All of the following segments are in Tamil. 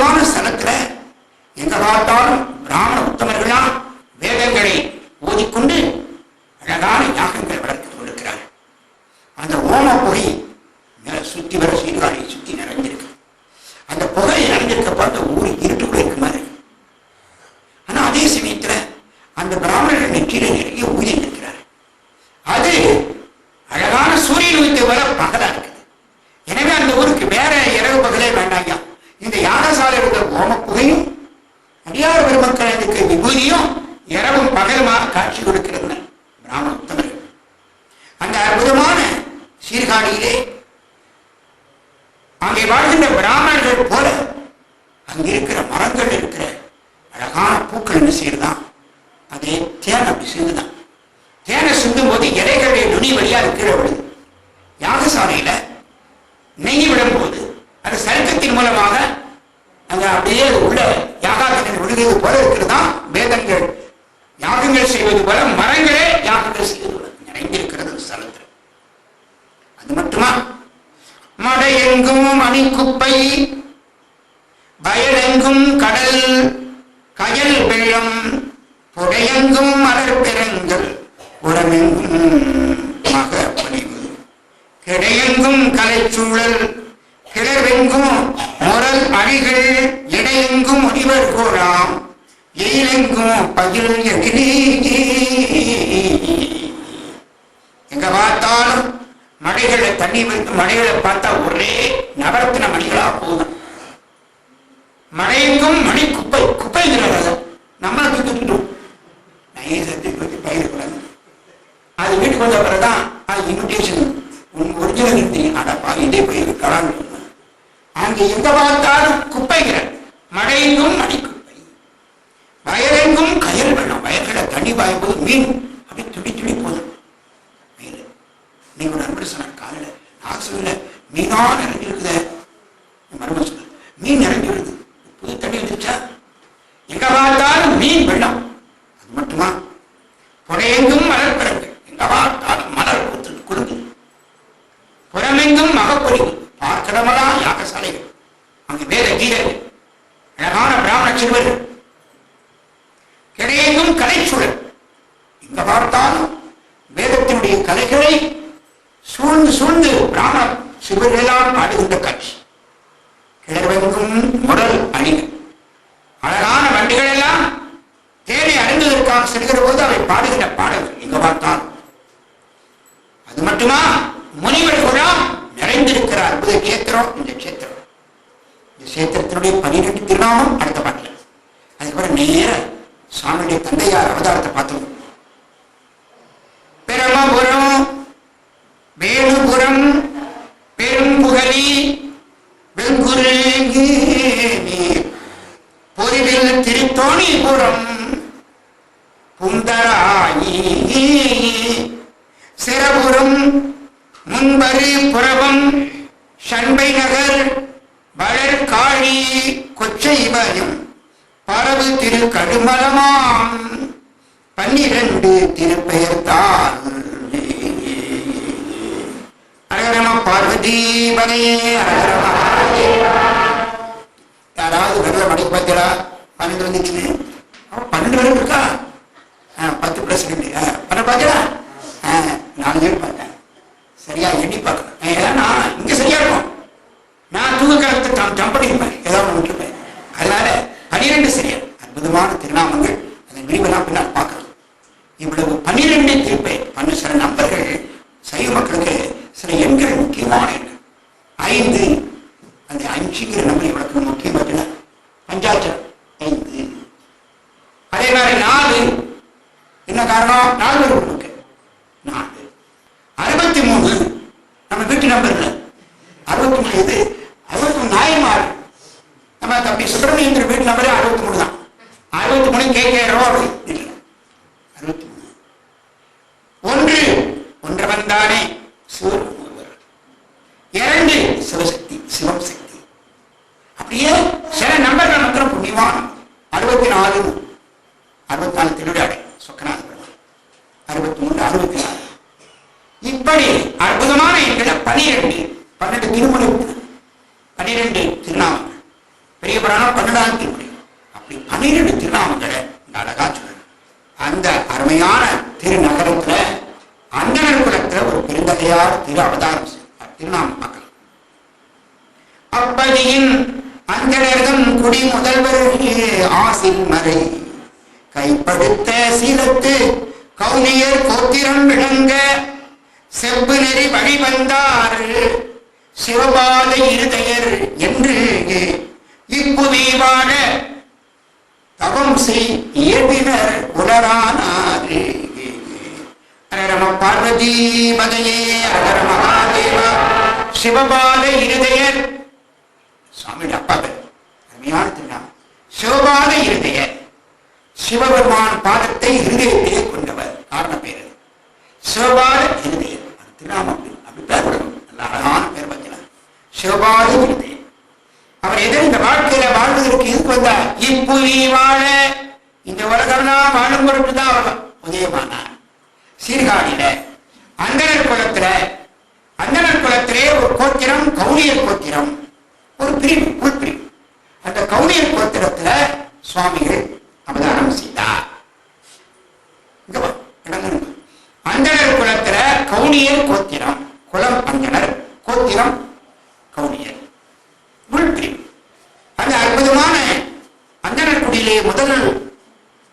அவார்னஸ் நடக்கிற எங்க நாட்டால் வாழ்ந்த பிராமணர்கள் போல அங்க இருக்கிற மரங்கள் இருக்கிற அழகான பூக்கள் என்ன செய்யறதான் அதே தேன் அப்படி சிந்துதான். தேனை சிந்தும் போது இலைகளுடைய நுனி வழியா கீழே விடுது யாகசாலையில நெய் விடும்போது அந்த சருக்கத்தின் மூலமாக அங்க அப்படியே உள்ள யாகாக்கினர் விடுகிறது போல இருக்கிறதா வேதங்கள். யாகங்கள் செய்வது போல மரங்களே யாகங்கள் செய்வது போல நிறைந்திருக்கிறது சலத்தில் அது மட்டுமா? மடையெங்கும் மணிக்குப்பை வயலெங்கும் கடல் கயல் வெள்ளம் புடையெங்கும் மலர்பிறங்கள் உடமெங்கும் மகப்பணிவு கிடையெங்கும் கலைச்சூழல் கிளவெங்கும் முரல் அழிகள் இடையெங்கும் முனிவர் கூறாம் எயிலெங்கும் பகிர் எகிரி மனைவி மனைவியை பார்த்தா ஒரே நவரத்தின மணிகளா போதும். மனைவிக்கும் மணி வீரர் அழகான பிராமண சிறுவர். கிடைக்கும் கலைச்சுடர் இங்க பார்த்தாலும் வேதத்தினுடைய கலைகளை சூழ்ந்து சூழ்ந்து பிராமண சிறுவர்களால் பாடுகின்ற காட்சி. கிளர்வெங்கும் உடல் அணிகள். தாயார் அவதாரத்தை பார்த்தோம் பெரமபுரம் வேணுபுரம் பெரும்புகலி வெங்குரேங்கு பொறிவில் திருத்தோணிபுரம் புந்தராயி சிறபுரம் முன்பரு புறவம் காரணம் நாலு பேர் உங்களுக்கு நாலு. அறுபத்தி மூணு நம்ம வீட்டு நம்பர் அறுபத்தி மூணு இது. அறுபத்தி மூணு நாயன்மார் நம்ம தம்பி சுப்பிரமணியந்திர வீட்டு நம்பரே அறுபத்தி மூணு தான். அறுபத்தி மூணு கே கே ரோடு அப்பதியின் அந்தனர்தம் குடி முதல்வர் ஆசின் மறை. கைப்படுத்த சீலத்து கௌனியர் கோத்திரம் விளங்க செவ்வு நெறி வழிவந்தார் சிவபாத இருதயர் என்று இப்புவி வாழ தவம் செய் இயல்பினர் உலரானார் அரரம பார்வதி மதையே அரர மகாதேவா சிவபாத இருதயர் சாமியோட அப்பா பேர் அருமையான திருநாமம் சிவபாத இருதய. சிவபெருமான் பாதத்தை இருதயத்திலே கொண்டவர். காரண பேர் சிவபான சிவபாத இருதயர் அது திருநாமம் அப்படி பேர் விடணும் நல்ல அழகான பேர் வைக்கலாம் சிவபாத இருதயம் அவர் எதிர் இந்த வாழ்க்கையில வாழ்வதற்கு எதுக்கு வந்தார்? இப்புவி வாழ. இந்த உலகம்லாம் வாழும் பொருட்டு தான் அவர் உதயமானார். சீர்காழியில அந்தனர் குலத்துல அந்தனர் குலத்திலே ஒரு கோத்திரம் கௌரியர் கோத்திரம். ஒரு பிரிவு உள்பிரிவு அந்த கவுனியர் கோத்திரத்துல சுவாமிகள் அவதாரம் செய்தார். இங்க அந்தனர் குலத்துல கவுனியர் கோத்திரம் குலம் அந்தனர் கோத்திரம் கவுனியர் உள்பிரிவு அந்த அற்புதமான அந்தனர் குடியிலே முதல்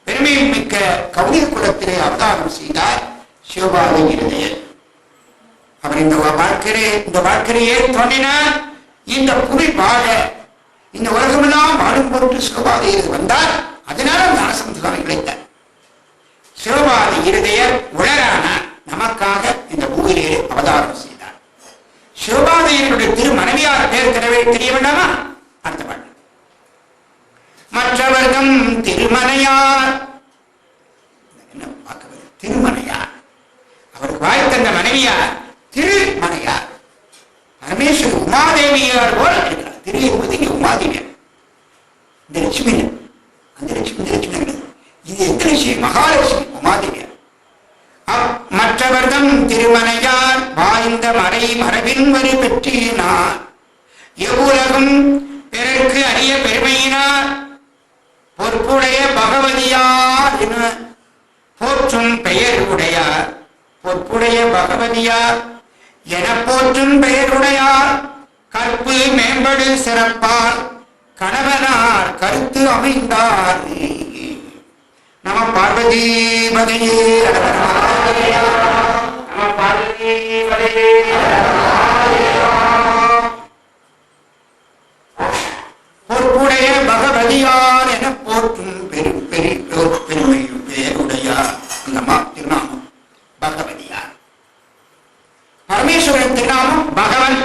பெருமை மிக்க கவுனியர் குலத்திலே அவதாரம் செய்தார் சிவபாத இருதயர் அவர் இந்த வாழ்க்கையை இந்த வாழ்க்கையிலேயே தோன்றினார். இந்த புவி வாழ இந்த உலகமெல்லாம் வாழும் பொருட்டு சிவபாதையில் வந்தார் அதனால அந்த அரசமுகம் கிடைத்தார் சிவபாதி இருதயர் உலரான நமக்காக இந்த பூமியிலே அவதாரம் செய்தார். சிவபாதையனுடைய திரு மனைவியார் பேர் தெரியவே தெரிய வேண்டாமா? அடுத்த பாட்டு. மற்றவர்தம் திருமலையார் என்ன பார்க்க திருமனையார். அவருக்கு வாய் தந்த மனைவியார் பரமேஸ்வரி உமாதேவியார் போல இருக்கிறார். திரு என்பது உமாதேவியார் இந்த லட்சுமி அந்த லட்சுமி இந்த லட்சுமி இது எந்த லட்சுமி மகாலட்சுமி உமாதேவியார் அப்- மற்றவர்தம் திருமனையார் வாய்ந்த மறை மரபின் வரி பெற்றினார். எவ்வுலகம் பிறர்க்கு அரிய பெருமையினார். பொற்புடைய பகவதியார் என போற்றும் பெயர் உடையார். பொற்புடைய பகவதியார் என போற்றும் பெயருடையார் கற்பு மேம்படு சிறப்பார் கணவனார் கருத்து அமைந்தார். நம பார்வதி பதையே நம பார்வதி பதையே பொற்புடைய பகவதியார் என போற்றும் பெரு பெரு பெருமையும் பெயருடையார் அந்த மா திருநாமம் பகவதியார் பரமேஸ்வரன் திருநாமம் பகவன்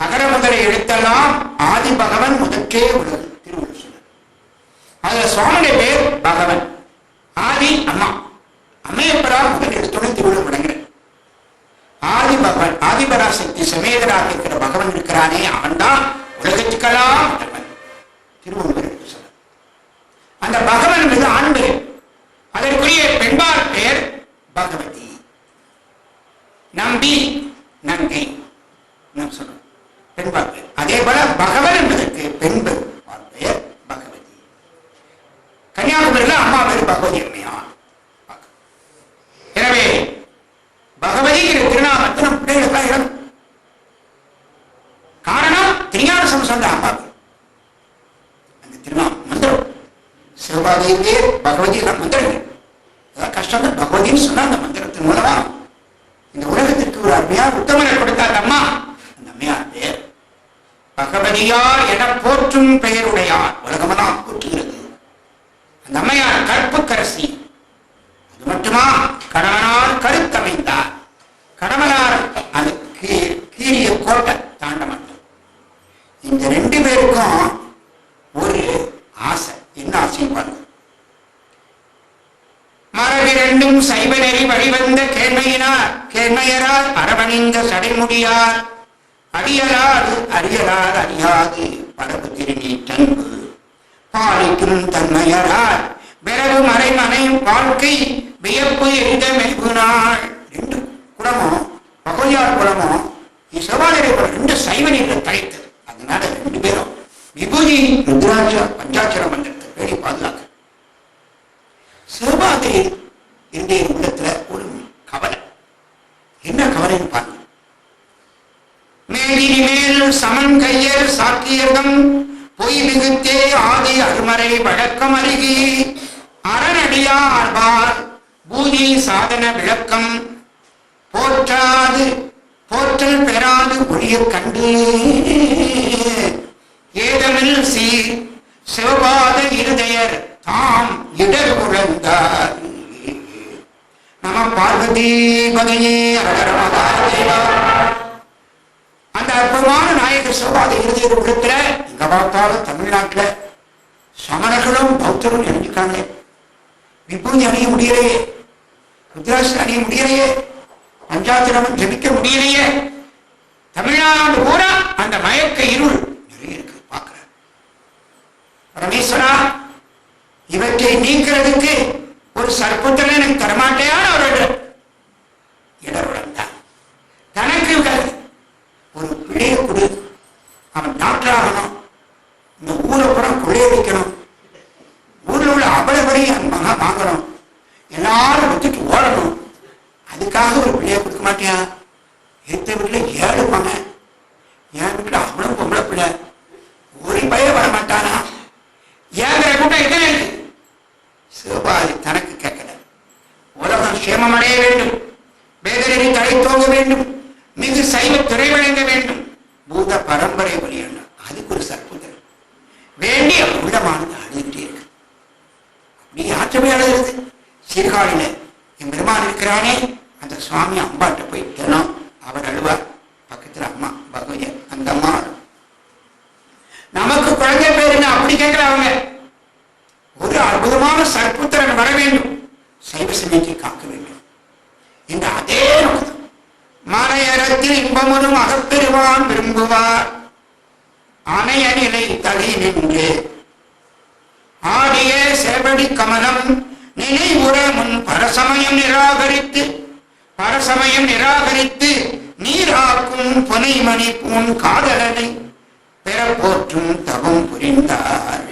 அகர முதல எழுத்தெல்லாம் ஆதி பகவன் முதற்றே உள்ளது திருவள்ளுவர் சொன்னார் அதுல சுவாமியுடைய பேர் பகவன் ஆதி அம்மா அம்மையப்பரா முதல் எழுத்துடன் திருவள்ளுவர் விளங்குறேன் ஆதி பகவன் ஆதிபராசக்தி சமேதராக இருக்கிற பகவன் இருக்கிறானே அவன்தான் உலகத்துக்கெல்லாம் முதல்வன். திருவள்ளுவர் எடுத்து சொன்னார் அந்த பகவன் மீது ஆண் பெயர் அதற்குரிய பெண்பார் பெயர் பகவதி நம்பி நங்கை நாம் சொல்றோம் பெண்பார் பெயர் அதே போல பகவன் என்பதற்கு பெண் பெயர் பெயர் பகவதி கன்னியாகுமரியில் அம்மா பேர் பகவதி அம்மையா எனவே பகவதிங்கிற திருநாமத்தை நம் பிள்ளைகளுக்கு இடம் காரணம் திருஞான சமசந்த அம்மா அந்த திருநாமம் மந்திரம் சிவபாதையிலே பகவதி எல்லாம் மந்திரங்கள் அதான் கஷ்டம் பகவதின்னு சொன்னா அந்த மந்திரத்தின் மூலமா இந்த உலகத்திற்கு ஒரு அருமையார் உத்தமனை கொடுத்த அம்மா. அந்த அம்மையார் பேர். பகவதியார் என போற்றும் பெயருடையார். உலகமெல்லாம் போற்றுகிறது. அந்த கற்புக்கரசி அது மட்டுமா? கணவனார் கருத்தமைந்தார். கணவனார் அது கீரிய கோட்டை தாண்ட மாட்டார் இந்த ரெண்டு பேருக்கும் ஒரு ஆசை. என்ன ஆசை பாருங்க. மரபிரண்டும் சைவ நெறி வழிவந்த கேள்மையினார் கேள்மையரால் அரவணிந்த சடைமுடியார். அடியலாது அறியலார் அறியாது பரவு தன்பு பாலிக்கும் தன்மையரார் பிறகு மறைமனை வாழ்க்கை வியப்பு எந்த மெய்வு என்று ரெண்டு பகுதியார் பகவதியார் குலமும் குலம் ரெண்டு சைவ தலைத்தது அதனால ரெண்டு பேரும் விபூதி ருத்ராட்ச பஞ்சாட்சர மந்திரத்தை பேடி பாதுகாக்க. சிவபாதை என்னுடைய உள்ளத்துல ஒரு கவலை. என்ன கவலைன்னு பாருங்க. மேலினி மேல் சமன் கையர் சாக்கியர்தம் பொய் மிகுத்தே ஆதி அருமறை வழக்கம் அருகி அறநடியார்பார் பூதி சாதன விளக்கம். போற்றாது போற்றல் பெறாது ஒளிய கண்டு. ஏதமில் சீர் சிவபாத இருதயர் தாம் இடர் உழந்தார் நம பார்வதி பகையே அகரமதா தேவா. அற்புதமான நாயக சிவபாத இருதயர் உள்ளத்துல எங்க பார்த்தாலும் தமிழ்நாட்டுல சமணர்களும் பௌத்தரும் இணைஞ்சிருக்காங்க விபூதி அணிய முடியலையே. ருத்ராசி அணிய முடியலையே. பஞ்சாத்திரமும் ஜபிக்க முடியலையே. தமிழ்நாடு பூரா அந்த மயக்க இருள் நிறைய இருக்கு பார்க்கிற. பரமேஸ்வரா இவற்றை நீக்கிறதுக்கு ஒரு சர்ப்பத்தில் எனக்கு தரமாட்டேயான அவர்கள் தான் தனக்கு ஒரு பிழையை கொடு. அவன் டாக்டர் ஆகணும் இந்த ஊரை பூரா வைக்கணும். ஊரில் உள்ள அபலவரையும் மகா வாங்கணும். எல்லாரும் விட்டுட்டு ஓடணும். அதுக்காக ஒரு பிள்ளைய கொடுக்க மாட்டியா? எத்த வீட்டுல ஏழு மகன். என் வீட்டுல அவ்வளவு பொம்பளை பிள்ளை. ஒரு பய வர மாட்டானா? ஏங்கிற கூட்டம் எத்தனை இருக்கு சிவபாதி தனக்கு கேட்கல. உலகம் சேமமடைய வேண்டும். வேதனை தலை தோங்க வேண்டும் மிகு சைவ துறை வழங்க வேண்டும் பூத பரம்பரை வழியணும் அதுக்கு ஒரு சற்புதல் வேண்டிய உள்ளமானது அழுதுகிட்டே இருக்கு நீ ஆற்றமே அழுகிறது சீர்காழியில என் பெருமான் இருக்கிறானே அந்த சுவாமி அம்பாட்ட போய் தினம் அவர் அழுவார் பக்கத்துல அம்மா பகவதி அந்த அம்மா அழும். நமக்கு குழந்தை பேர் என்ன அப்படி கேட்கிற அவங்க ஒரு அற்புதமான சற்புத்திரன் வர வேண்டும் சைவ சமயத்தை காக்க வேண்டும் இந்த அதே நோக்கம் மலையறத்தில் இன்பமுறும் அகப்பெருவான் விரும்புவார் அணைய நிலை தலை நின்று ஆடிய சேவடி கமலம் நினைவுற முன் பரசமயம் நிராகரித்து பரசமயம் நிராகரித்து நீராக்கும் புனைமணி பூன் காதலனை பெற போற்றும் தவம் புரிந்தார்.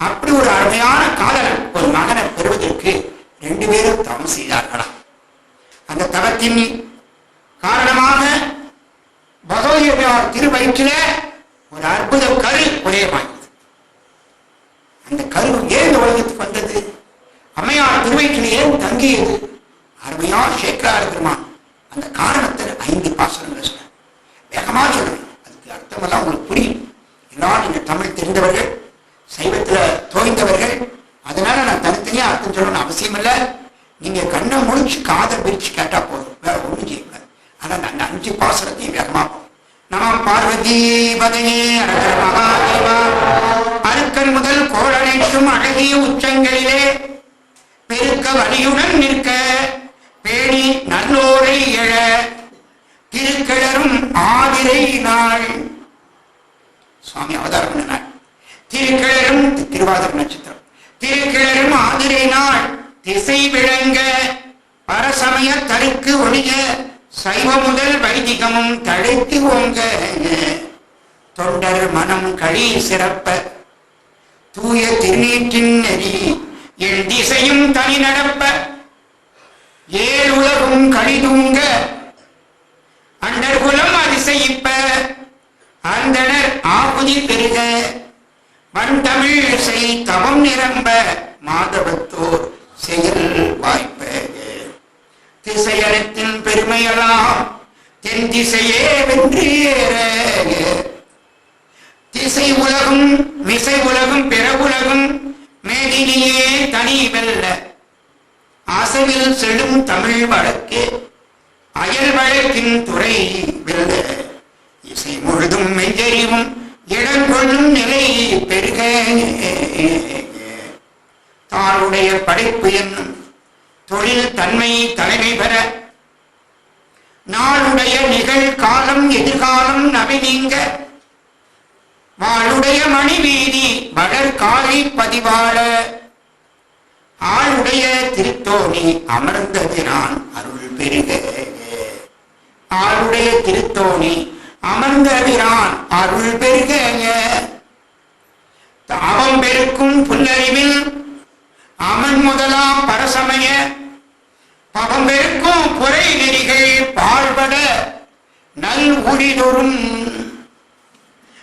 அப்படி ஒரு அருமையான காதலன் ஒரு மகனை பெறுவதற்கு ரெண்டு பேரும் தவம் செய்தார்களாம் அந்த தவத்தின் காரணமாக பகவதியார் திருவயிற்றில ஒரு அற்புத கரு உதயமாகிறது அந்த கரு ஏன் உலகத்துக்கு வந்தது? அம்மையார் திருவயிற்றில் ஏன் தங்கியது? அருமையார் சேக்கரார் இருக்கிறமா அந்த காரணத்தில் ஐந்து பாசனங்கள் சொன்னார். வேகமாக சொல்றேன் அதுக்கு அர்த்தமெல்லாம் உங்களுக்கு புரியும். எல்லாரும் நீங்க தமிழ் தெரிந்தவர்கள் சைவத்தில் தோய்ந்தவர்கள் அதனால நான் தனித்தனியாக அர்த்தம் சொல்லணும்னு அவசியம் இல்லை நீங்க கண்ணை முடிச்சு காதை பிரிச்சு கேட்டா போதும். வேற ஒன்றும் செய்யக்கூடாது. ஆனால் அந்த அஞ்சு பாசனத்தையும் வேகமாக போகும் நம பார்வதி பதையே மகாதேவா. அருக்கன் முதல் கோழனைக்கும் அழகிய உச்சங்களிலே பெருக்க வழியுடன் நிற்க. பேணி நல்லோரை எழ திருக்கிழரும் ஆதிரை நாள். சுவாமி அவதாரம் பண்ணினார். திருக்கிழரும் திருவாதிர நட்சத்திரம். திருக்கிழரும் ஆதிரை நாள். திசை விளங்க பரசமய தருக்கு ஒழிய சைவ முதல் வைதிகமும் தழைத்து ஓங்க. தொண்டர் மனம் கழி சிறப்ப. தூய திருநீற்றின் நெறி. என் திசையும் தனி நடப்ப. ஏழுலகும் கழிதூங்க. அண்டர்குலம் அதிசயிப்ப. அந்தனர் ஆகுதி பெருக. வந்தமிழ் செய் தவம் நிரம்ப. மாதவத்தோர் செயல் வாய்ப்ப. திசையனத்தின் பெருமையெல்லாம் தென் திசையே வென்று திசை உலகும் மிசை உலகம் பிற உலகம் மேதினியே தனி வெல்ல. அசைவில் செழும் தமிழ் வழக்கு. அயல் வழக்கின் துறை விருத. இசை முழுதும் மெஞ்செறிவும் இடம் கொள்ளும் நிலை பெருக. தானுடைய படைப்பு என்னும் தொழில் தன்மை தலைமை பெற. நாளுடைய நிகழ்காலம் எதிர்காலம் நவி நீங்க. வாளுடைய மணிவீதி வளர்காலை காலை பதிவாள. ஆளுடைய திருத்தோணி அமர்ந்தது நான் அருள் பெருக ஆளுடைய திருத்தோணி அமர்ந்த விரான் அருள் பெருக தாவம் பெருக்கும் புல்லறிவில் அமன் முதலாம் பரசமய. பவம் பெருக்கும் குறை நெறிகள் பாழ்பட நல் உரிதொரும்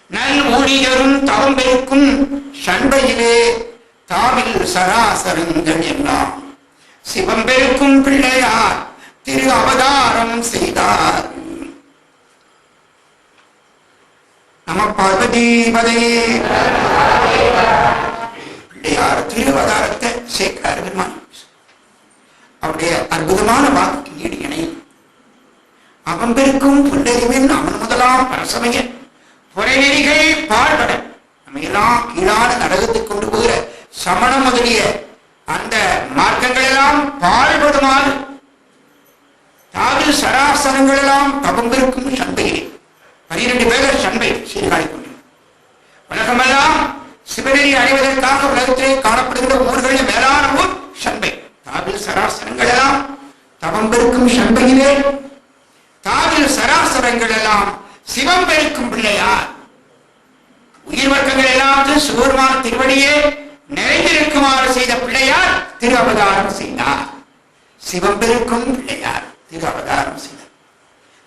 நல் ஊழியரும் தவம் பெருக்கும் சண்பையிலே தாவில் சராசரங்கள் எல்லாம் சிவம் பெருக்கும் பிள்ளையார் திரு அவதாரம் செய்தார். நம பார்வதிபதையே பிள்ளையார் திரு அவதாரத்தை சேர்க்கிறார் பெருமான். அவருடைய அற்புதமான வாக்கு ஈடு இணையும் அவன் பெருக்கும் புல்லறிவின் அவன் முதலாம் பரசமய புறைநெறிகள் பாழ்பட. நம்ம எல்லாம் கீழான நரகத்துக்கு கொண்டு போகிற சமணம் முதலிய அந்த மார்க்கங்கள் எல்லாம் பாழ்படுமாறு தாவில் சராசரங்கள் எல்லாம் தவம் பெருக்கும் பனிரெண்டு பேர் சண்பை சீர்காழி கொண்டு உலகமெல்லாம் சிவநெறி அடைவதற்காக உலகத்திலே காணப்படுகிற ஊர்களில் மேலான ஊர் சண்பை. தாவில் சராசரங்கள் எல்லாம் தவம் பெருக்கும் சண்பையிலே தாவில் சராசரங்கள் எல்லாம் சிவம் பெருக்கும் பிள்ளையார். உயிர் வர்க்கங்கள் எல்லாத்தையும் சிவருமான திருவடியே நிறைந்திருக்குமாறு செய்த பிள்ளையார் திரு அவதாரம் செய்தார். சிவம் பெருக்கும் பிள்ளையார் திரு அவதாரம் செய்தார்.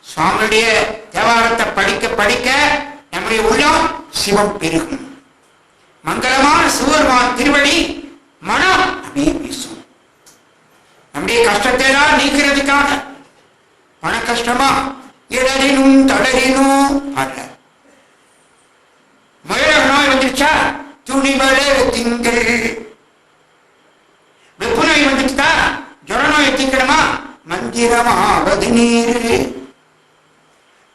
சுவாமியுடைய தேவாரத்தை படிக்க படிக்க நம்முடைய உள்ளம் சிவம் பெருகும். மங்களமான சிவருமான் திருவடி மனம் அப்படியே வீசும். நம்முடைய கஷ்டத்தை எல்லாம் நீக்கிறதுக்காக பண கஷ்டமா இடறினும் தளரினும் அல்ல. முயல நோய் வந்துச்சா துணிவளே திங்கள் வெப்பு நோய் வந்துச்சுதா? ஜுர நோய் திங்கணுமா மந்திரமாவது நீர்.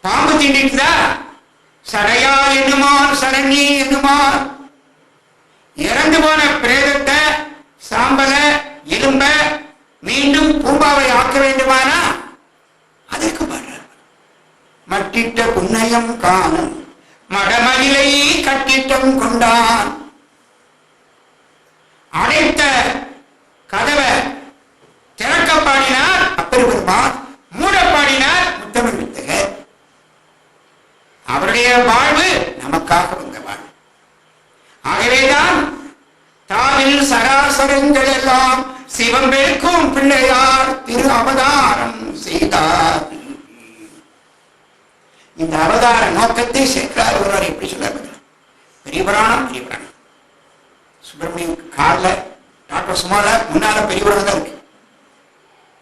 பாம்பு திண்டிட்டுதா சடையா என்னுமான் சரண்யே என்னுமான் இறந்து போன பிரேதத்தை சாம்பல எலும்ப மீண்டும் பூம்பாவை ஆக்க வேண்டுமானா? அதற்கு பாடுறார் மட்டிட்ட புன்னயம் காணும். மடமயிலை கட்டிட்டம் கொண்டான். அடைத்த கதவை திறக்க பாடினார். அப்பெருமான் மூட பாடினார். முத்தமிழ் வித்தகர் அவருடைய வாழ்வு நமக்காக வந்த வாழ்வு ஆகவேதான் தாவில் சராசரங்கள் எல்லாம் சிவம் பெருக்கும் பிள்ளையார் திரு அவதாரம் செய்தார். இந்த அவதார நோக்கத்தை சேர்க்கிறார் ஒருவர் எப்படி சொல்ல பெரிய புராணம் பெரிய புராணம். சுப்பிரமணியம் கார்ல டாக்டர் சுமால முன்னால பெரியவராக தான் இருக்கு.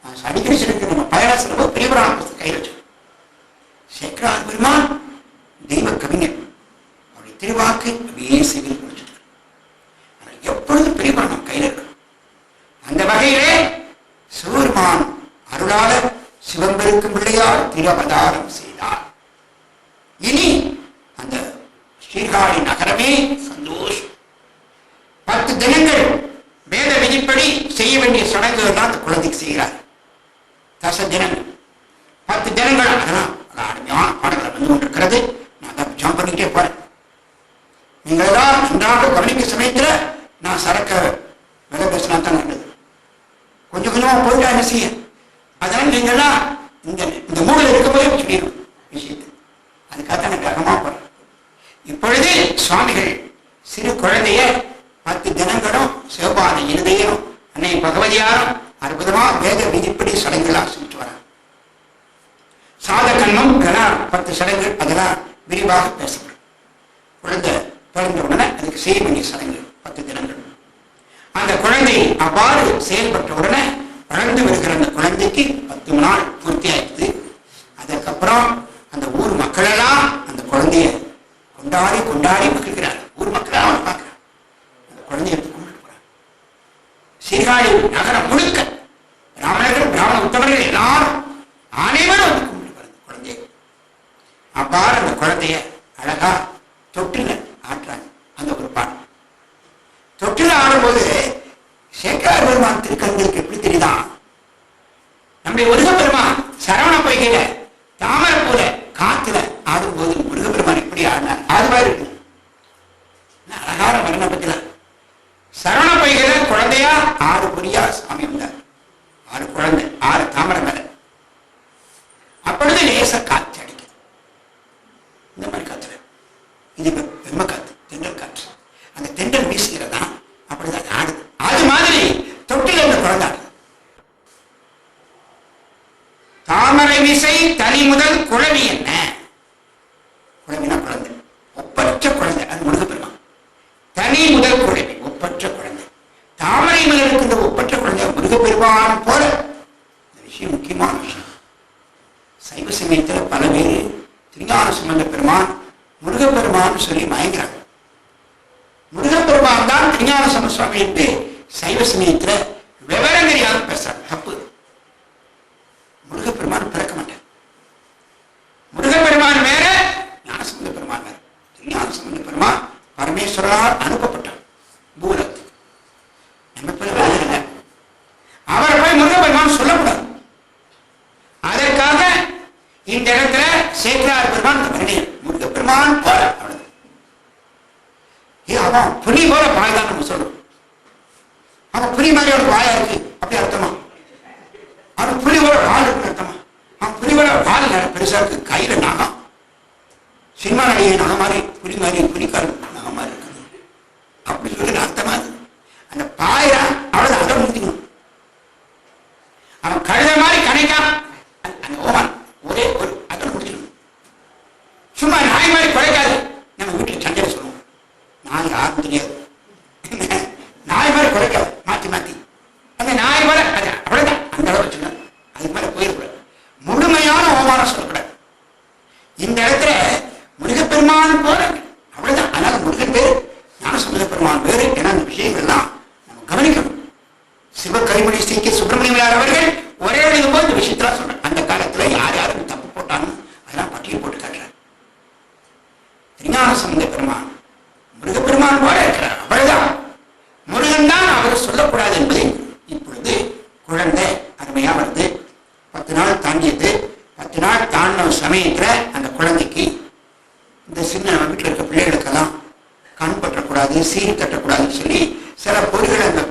நான் அடிக்கடி சொல்லிட்டு நம்ம பயணம் செலவு பெரிய புராணம் புத்தகம் கையில் வச்சு. சேக்கரார் பெருமான் தெய்வ கவிஞர் அவருடைய திருவாக்கு அப்படியே செவில் முடிச்சிருக்கு எப்பொழுதும் பெரியவரான் நம்ம கையில் இருக்கு அந்த வகையிலே சிவபெருமான் அருளாளர் சிவம்பெருக்கும் பிள்ளையார் திருவதாரம் செய்தார். இனி அந்த ஸ்ரீகாழி நகரமே சந்தோஷம் பத்து தினங்கள் வேத விதிப்படி செய்ய வேண்டிய சடங்குகள் தான் அந்த குழந்தைக்கு செய்கிறார். தச தினங்கள் பத்து தினங்கள் அதெல்லாம் அருமையான பாடங்கள் வந்து கொண்டிருக்கிறது. நான் அதை ஜம்ப் பண்ணிக்கிட்டே போறேன். நீங்கள் தான் அன்றாட பழனிக்கு சமயத்தில் நான் சரக்க விலை பேசினா தான் நல்லது. கொஞ்சம் கொஞ்சமாக போயிட்டா என்ன செய்ய? அதனால நீங்கள்லாம் இந்த இந்த மூடில் இருக்கும்போதே சொல்லிடும் விஷயத்தை. அதுக்காக நான் கர்மமா போறேன். இப்பொழுது சுவாமிகள் சிறு குழந்தைய பத்து தினங்களும் சிவபாத இருதையும் அன்னை பகவதியாரும் அற்புதமா வேத விதிப்படி சடங்குகளாக செஞ்சுட்டு வராங்க சாதகன்மம் கனா பத்து சடங்குகள் அதெல்லாம் விரிவாக பேசப்படும். குழந்தை பிறந்த உடனே அதுக்கு செய்ய வேண்டிய சடங்கு பத்து தினங்கள். அந்த குழந்தை அவ்வாறு செயல்பட்ட உடனே வளர்ந்து வருகிற அந்த குழந்தைக்கு பத்து நாள் பூர்த்தியாயிடுது அதுக்கப்புறம் அந்த ஊர் மக்களெல்லாம் அந்த குழந்தைய கொண்டாடி கொண்டாடி மகிழ்கிறார் ஊர் மக்கள் அவனை பார்க்கிறார் அந்த குழந்தைய எடுத்து கும்பிட்டு போறாங்க. சீர்காழி நகரம் முழுக்க மற்றவர்கள் எல்லாரும் அனைவரும் வந்து கும்பிட்டு போறாங்க குழந்தைய. அப்பாறு அந்த குழந்தைய அழகா தொட்டில ஆட்டுறாங்க அந்த ஒரு பாடம் தொட்டில ஆடும்போது சேக்கார் பெருமான் திருக்கண்களுக்கு எப்படி தெரியுதான் நம்முடைய முருக பெருமான் சரவண பொய்கையில போல காத்துல ஆடும்போது முருக பெருமான் எப்படி ஆடினார்? அது மாதிரி இருக்கு. அழகான வர்ணப்பத்தில சரவண பொய்கையில குழந்தையா ஆறு பொரியா சாமி வந்தார் ஆறு குழந்தை ஆறு தாமரை மேலே só que saiu esse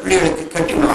clearly continue.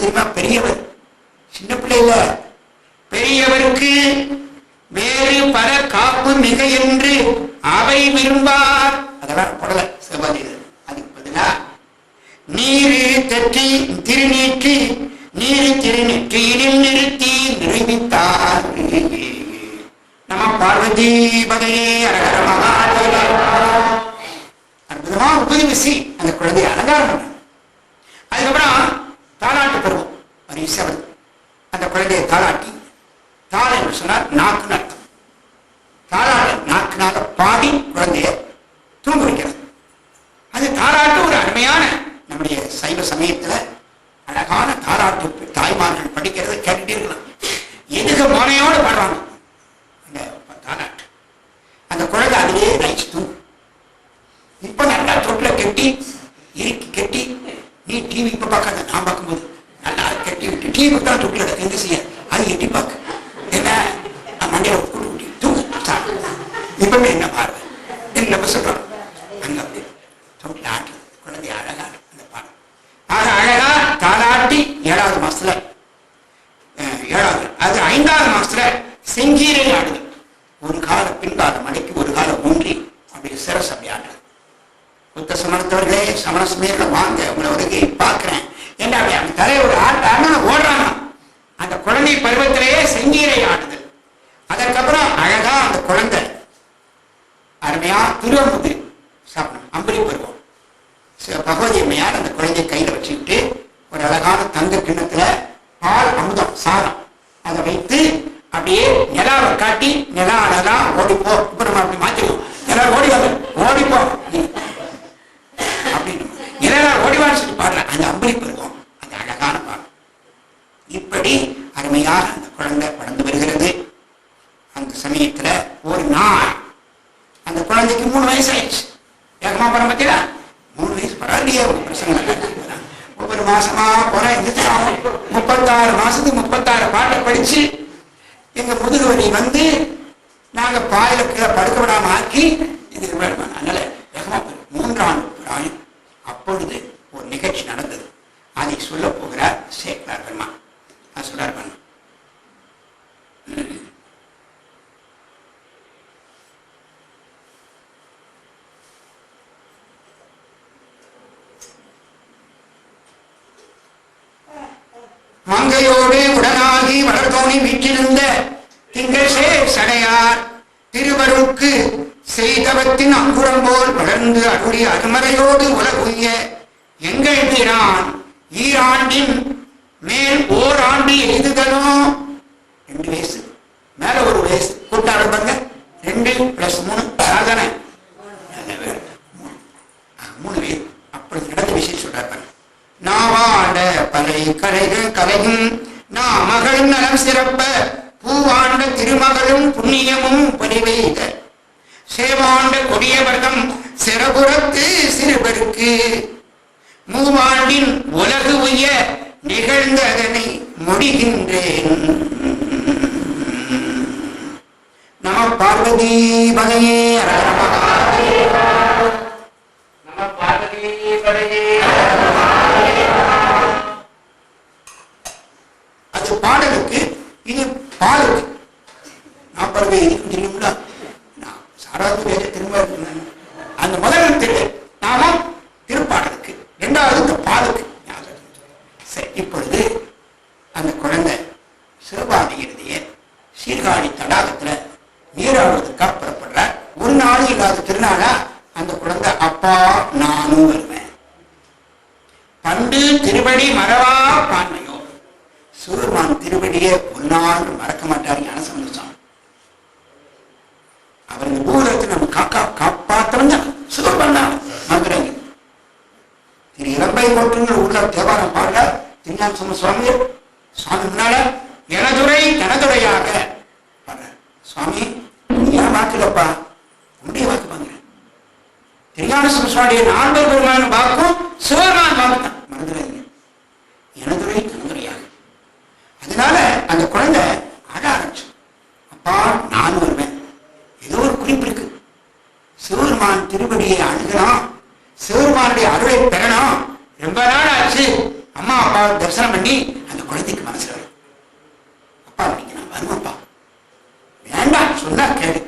Seema பெரியவர். சின்ன பிள்ளைல பெரியவருக்கு வேறு பல காப்பு மிக என்று அவை விரும்பார். அதெல்லாம் படல சிவபாதிகள் அதுக்கு பதிலா நீரு தற்றி திருநீற்றி நீரு திருநெற்றியிலும் நிறுத்தி நிறைவித்தார் நம பார்வதி பகையே அரகர மகாதேவா. அற்புதமா உபதவிசி அந்த குழந்தைய அலங்காரம் அதுக்கப்புறம் தாளாட்டு பருவம் ஒரு இசை அந்த குழந்தையை தாளாட்டி தாள் என்று சொன்னால் நாக்கு அர்த்தம். தாளாட்டு நாக்குனால பாடி குழந்தைய தூங்க வைக்கிறது. அது தாளாட்டு ஒரு அருமையான நம்முடைய சைவ சமயத்தில் அழகான தாளாட்டு தாய்மார்கள் படிக்கிறத கேட்டுட்டீர்களாம் எதுக்கு மனையோடு பாடுறாங்க? அந்த தாளாட்டு அந்த குழந்தை அதுவே பார்க்காத நான் பார்க்கும்போது நல்லா கட்டி விட்டு டீ விட்டு தான் தூக்கில எந்த செய்ய? அது எட்டி பார்க்கு. ஏன்னா மண்டையை போட்டு விட்டு தூக்கு. இப்பவுமே என்ன பாருங்க நம்ம சொல்றோம்? அப்படியே நிலாவை காட்டி நிலா அழகா ஓடிப்போ இப்ப நம்ம அப்படி மாத்திடுவோம். நிலா ஓடி வந்து ஓடிப்போ நீ அப்படின்னு. நிலா ஓடிவான்னு சொல்லி பாடுற அந்த அம்பளிப்பு இருக்கும் அந்த அழகான பாடம் இப்படி அருமையாக அந்த குழந்தை வளர்ந்து வருகிறது. அந்த சமயத்துல ஒரு நாள் அந்த குழந்தைக்கு மூணு வயசு ஆயிடுச்சு ஏகமா படம் பத்தியா மூணு வயசு பரவாயில்லையே ஒரு பிரச்சனை ஒவ்வொரு மாசமா போற எந்திரிச்சாகும் முப்பத்தாறு மாசத்துக்கு முப்பத்தாறு பாட்டை படிச்சு வந்து நாங்க பாயில கீழே படுக்க விடாம ஆக்கி இது அதனால வேகமா மூன்றாம் பிராயம். அப்பொழுது ஒரு நிகழ்ச்சி நடந்தது. அதை சொல்ல போகிறார் சேக்கலார் பெருமான் நான் சொல்றார் பெருமான் மங்கையோடு உடனாகி வளர்த்தோனி வீற்றிருந்த திங்கள் சேர் சடையார் திருவருக்கு செய்தவத்தின் அங்குரம் போல் வளர்ந்து அருளி அருமறையோடு உலகுய்ய எங்கள் பிரான் ஈராண்டின் மேல் ஓர் ஆண்டு ரெண்டு வயசு மேல ஒரு வயசு கூட்டாளி பாருங்க. ரெண்டு பிளஸ் மூணு. சாதனை மூணு. பேர் அப்படி நடந்த விஷயம் சொல்றாரு நாவாட நாவாண்ட பலை கலைகள் கலையும் நான் மகள் நலம் சிறப்ப பூவாண்ட திருமகளும் புண்ணியமும் பரிவைக சேவாண்ட கொடியவர்தம் சிறபுறத்து சிறுவருக்கு மூவாண்டின் உலகு உய நிகழ்ந்த அதனை முடிகின்றேன். நம பார்வதி பகையே நம பார்வதி படையே அது பாடலுக்கு இது பாலுக்கு நான் பாருங்க இதுக்கு தெரியுங்களா நான் சாராவது வேற திரும்ப இருக்கேன். அந்த முதல் திரு நாமம் திருப்பாடலுக்கு இரண்டாவது இந்த பாலுக்கு ஞாபகம் இருக்கு. சரி இப்பொழுது அந்த குழந்தை சிவபாதி எழுதிய சீர்காழி தடாகத்துல நீராடுவதற்காக புறப்படுறார் ஒரு நாள் இல்லாத திருநாளா அந்த குழந்தை அப்பா நானும் வருவேன் பண்டு திருவடி மறவா பான்மையோ சிவருமான் திருவடியை ஒரு நாள் மறக்க மாட்டார் ஞானசம்பந்த சுவாமி அவர் இந்த பூரத்தை நம்ம காக்கா காப்பாற்றவங்க சிவருமான் தான் மறந்துடாங்க திரு இளம்பை கோட்டுங்கிற ஊர்ல தேவாரம் என்ன சொன்ன சுவாமி சுவாமி முன்னால எனதுரை தனதுரையாக. சுவாமி நீ ஏன் வாக்குலப்பா வாக்கு வாங்குறேன் திருஞான சம்பந்த சுவாமியுடைய நால்வர் பெருமான வாக்கும் சிவருமான் வாக்கு தான் மறந்துடாதீங்க. எனதுரை தனதுரையாக. அதனால அந்த குழந்தை அழ ஆரம்பிச்சு. அப்பா நான் வருவேன். ஏதோ ஒரு குறிப்பு இருக்கு. சிவபெருமான் திருவடியை அணுகலாம். சிவபெருமானுடைய அருளை பெறணும் ரொம்ப நாள் ஆச்சு. அம்மா அப்பாவை தரிசனம் பண்ணி அந்த குழந்தைக்கு மனசுல வரும் அப்பா நீங்க நான் வருவேன்ப்பா. வேண்டாம் சொன்னா கேளு.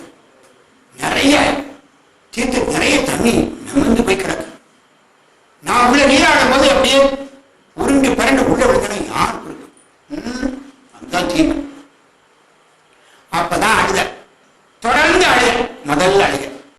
நிறைய தீர்த்து நிறைய தண்ணி நிமிர்ந்து போய் கிடக்கு. நான் உள்ள நீராடும் போது அப்படியே உருண்டு பரண்டு உள்ள விழுந்தேன் யார் அந்த தீமை.